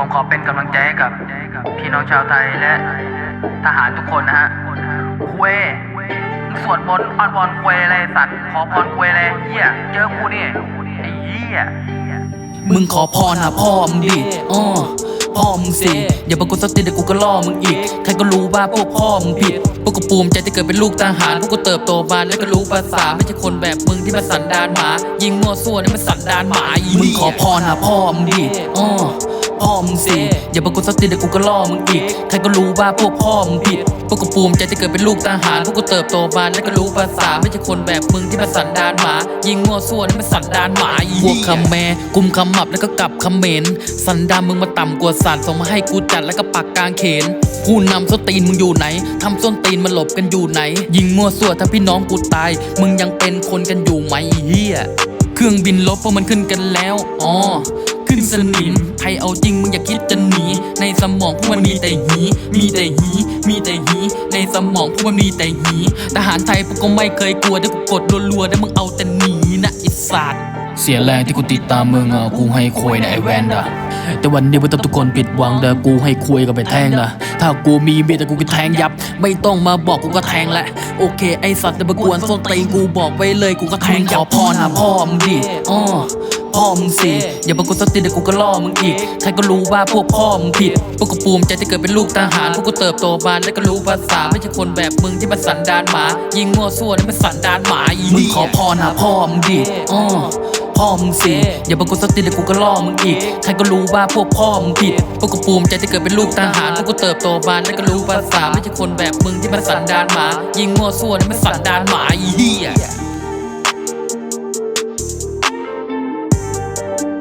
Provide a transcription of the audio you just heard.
ผมขอเป็นกำลังใจให้กับพี่น้องชาวไทยและทหารทุกคนนะฮะคุยมึงสวดมนต์อ้อนวอนคุยอะไรสัตว์ ขอพรคุยอะไรเฮียเจอกูนี่ไอ้เฮียมึงขอพรหาพ่อมึงดิอ้อพ่อมึงสิอย่าปรากฏสติเดี๋ยวกูก็ล่อมึงอีก ใครก็รู้ว่าพวกพ่อมึงผิด พวกกูภูมิใจที่เกิดเป็นลูกทหาร พวกกูเติบโตมาแล้วก็รู้ภาษา ไม่ใช่คนแบบมึงที่มาสันดานหมา ยิงมั่วซั่วนี่มันสันดานหมาอีมึงขอพรหาพ่อมึงดิอ้อ พ่อมึงสิอย่าปรากฏสติเดี๋ยวกูก็ล่อมึงอีก ใครก็รู้ว่าพวกพ่อมึงผิด พวกกูภูมิใจที่เกิดเป็นลูกทหาร พวกกูเติบโตมาแล้วก็รู้ภาษา ไม่ใช่คนแบบมึงที่มาสันดานหมา ยิงมั่วซั่วนมันสันดานหมาอีพวกคำแม่กุมคำหมับแล้วก็กลับคำเหมนสันดานมึงมาต่ำกว่าสัตว์ส่งมาให้กูจัดแล้วก็ปักกลางเขนผู้นำส้นตีนมึงอยู่ไหนทำส้นตีนมันหลบกันอยู่ไหน ยิงมั่วซั่วถ้าพี่น้องกูตาย มึงยังเป็นคนกันอยู่ไหมเฮียเครื่องบินลบเพวกมันขึ้นกันแล้ว อ๋อ ขึ้นสนิมใครเอาจริงมึงอย่าคิดจะหนี ในสมองพวกมันมีแต่หี มีแต่หี มีแต่หี ในสมองพวกมันมีแต่หี ทหารไทยพวกก็ไม่เคยกลัวได้กูกดรัวๆได้มึงเอาแต่หนีนะไอิสัตว์เสียแรงที่กูติดตามมึงอะกูให้ควยนะไอแวนดะแต่วันนี้ไม่ต้องทุกคนผิดหวังเด้อกูให้ควยกับไปแทงนะถ้ากูมีมีดแต่กูก็แทงยับ ไม่ต้องมาบอกกูก็แทงแหละโอเคไอสัตว์แต่มากวนส้นตีนกูบอกไว้เลยกูก็แทงยับขอพรหาพ่อมึงดิอ้อ พ่อมึงสิอย่าปรากฏสติเดี๋ยวกูก็ล่อมึงอีก ใครก็รู้ว่าพวกพ่อมึงผิด พวกกูภูมิใจที่เกิดเป็นลูกทหาร พวกกูเติบโตมาแล้วก็รู้ภาษา ไม่ใช่คนแบบมึงที่มาสันดานหมา ยิงมั่วซั่วนี่มันสันดานหมาอีมึงขอพรหาพ่อมึงดิอ้อพ่อมึงสิอย่าปรากฏสติเดี๋ยวกูก็ล่อมึงอีก ใครก็รู้ว่าพวกพ่อมึงผิด พวกกูภูมิใจที่เกิดเป็นลูกทหาร พวกกูเติบโตมาแล้วก็รู้ภาษา ไม่ใช่คนแบบมึงที่มาสันดานหมา ยิงมั่วซั่วนี่มันสันดานหมาอีเหี้ย Thank you